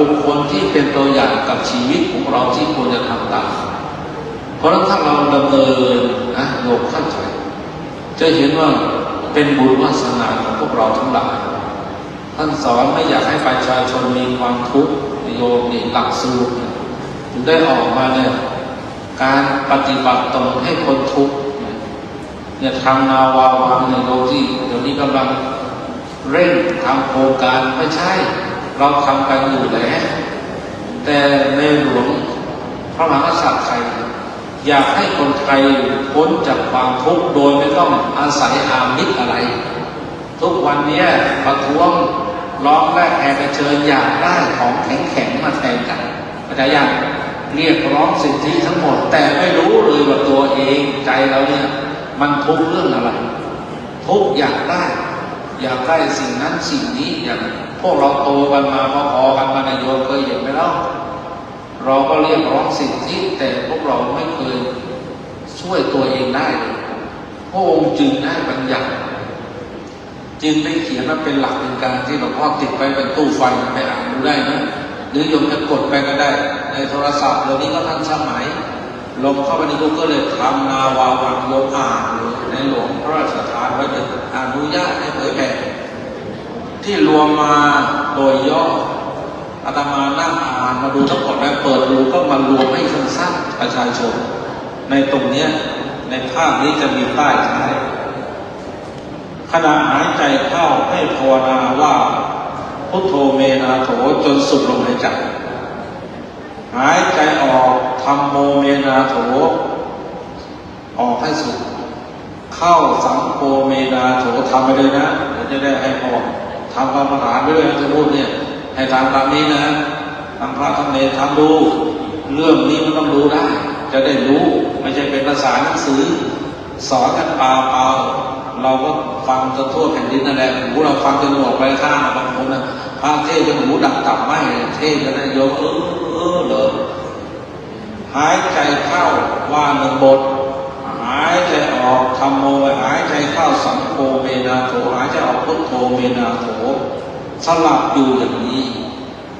บุคคลที่เป็นตัวอย่างกับชีวิตของเราที่ควรจะทำตาม เพราะฉะนั้นถ้าเราดำเนินนะโยมเข้าใจจะเห็นว่าเป็นบุญวาสนาของพวกเราทั้งหลาย ท่านสอนไม่อยากให้ประชาชนมีความทุกข์โยมนี่หลักสูตรถึงได้ออกมาเนี่ยการปฏิบัติตนให้คนทุกข์เนี่ยเนี่ยทางนาวาวังเนี่ยโยมที่เดี๋ยวนี้กำลังเร่งทำโครงการไม่ใช่ เราทำกันอยู่แล้ว แต่ในหลวงพระมหากษัตริย์ไทยอยากให้คนไทยพ้นจากความทุกข์โดยไม่ต้องอาศัยอามิตรอะไร ทุกวันนี้ประท้วงร้องแรกแหกกระเชิญอยากได้ของแข็งๆมาแทนกันเข้ายังเรียกร้องสิทธิทั้งหมด แต่ไม่รู้เลยว่าตัวเองใจเราเนี่ย มันทุกข์เรื่องอะไร ทุกข์อยากได้ อยากได้สิ่งนั้นสิ่งนี้อย่างพวกเราโตกันมาพอๆกันมาในโยมเคยเห็นไหมเล่าเราก็เรียกร้องสิทธิแต่พวกเราไม่เคยช่วยตัวเองได้เพระองค์จึงได้บัญญัติจึงได้เขียนมาเป็นหลักเป็นการที่หลวงพ่อติดไปเป็นตู้ไฟไปอ่านดูได้นะหรือโยมจะกดไปก็ได้ ในโทรศัพท์เดี๋ยวนี้ก็ทันสมัย ลงเข้าไปในกูเกิลเลยทำนาวาวังโยอ่านในหลวงพระราชทานไว้เป็นอนุญาตให้เผยแผ่ที่รวมมาโดยย่ออาตมานั่งอ่านมาดูทั้งหมดแล้วเปิดดูก็มารวมให้สั้นๆประชาชน ในตรงเนี้ยในภาพนี้จะมีป้ายท้ายขณะหายใจเข้าให้ภาวนาว่าพุทโธเมนาโถจนสุดลมหายใจ หายใจออก รมโมเมนาโถ ออกให้สุด เข้าสังโฆเมนาโถทำไปเลยนะเดี๋ยวจะได้ให้พอทำกรรมฐานไปด้วยนะจะพูดเนี่ย ให้ทำตามนี้นะทำพระทำเนรทำดู เรื่องนี้มันต้องรู้ได้ จะได้รู้ไม่ใช่เป็นภาษาหนังสือ สอนกันเปล่าเปล่าเราก็ฟังจนทั่วแผ่นดินนั่นแหละหูเราฟังจนหนวกไปข้างบางคนนะพระเทศจนหูดับตับไหมเทศน์กันโยมเออเออเลย หายใจเข้าว่าหนึ่งบท หายใจออกทำโมหายใจเข้าสังโฆเมนาโถหายใจออกพุทโธเมนาโถสลับอยู่อย่างนี้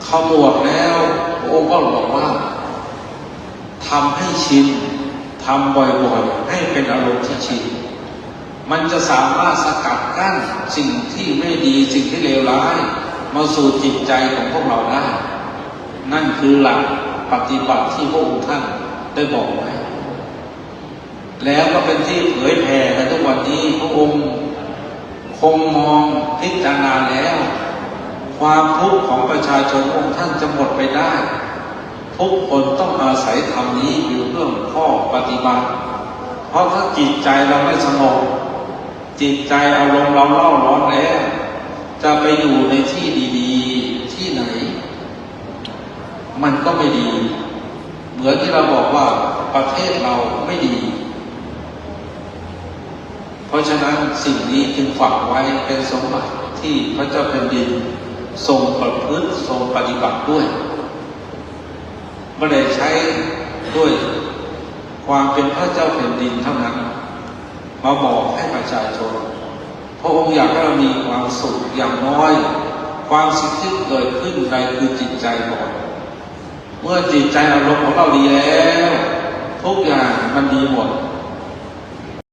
ขมวดแล้วองค์ก็บอกว่าทำให้ชินทำบ่อยๆ ให้เป็นอารมณ์ที่ชิน มันจะสามารถสกัดกั้นสิ่งที่ไม่ดีสิ่งที่เลวร้าย มาสู่จิตใจของพวกเราได้ นั่นคือหลัก ปฏิบัติที่พระองค์ท่านได้บอกไว้ แล้วก็เป็นที่เผยแผ่กันทุกวันนี้พระองค์คงมองพิจารณาแล้ว ความทุกข์ของประชาชนองค์ท่านจะหมดไปได้ ทุกคนต้องอาศัยธรรมนี้อยู่เพื่อข้อปฏิบัติ เพราะถ้าจิตใจเราไม่สงบจิตใจอารมณ์เราเล่าร้อนแล้วจะไปอยู่ในที่ดีๆ ที่ไหน มันก็ไม่ดี เหมือนที่เราบอกว่าประเทศเราไม่ดี เพราะฉะนั้นสิ่งนี้จึงฝากไว้เป็นสมบัติที่พระเจ้าแผ่นดินทรงประพฤติทรงปฏิบัติด้วยไม่ได้ใช้ด้วยความเป็นพระเจ้าแผ่นดินเท่านั้น มาบอกให้ประชาชนพระองค์อยากให้เรามีความสุขอย่างน้อย ความสิ่งที่เกิดขึ้นในคือจิตใจก่อน เมื่อจิตใจอารมณ์ของเราดีแล้ว ทุกอย่างมันดีหมด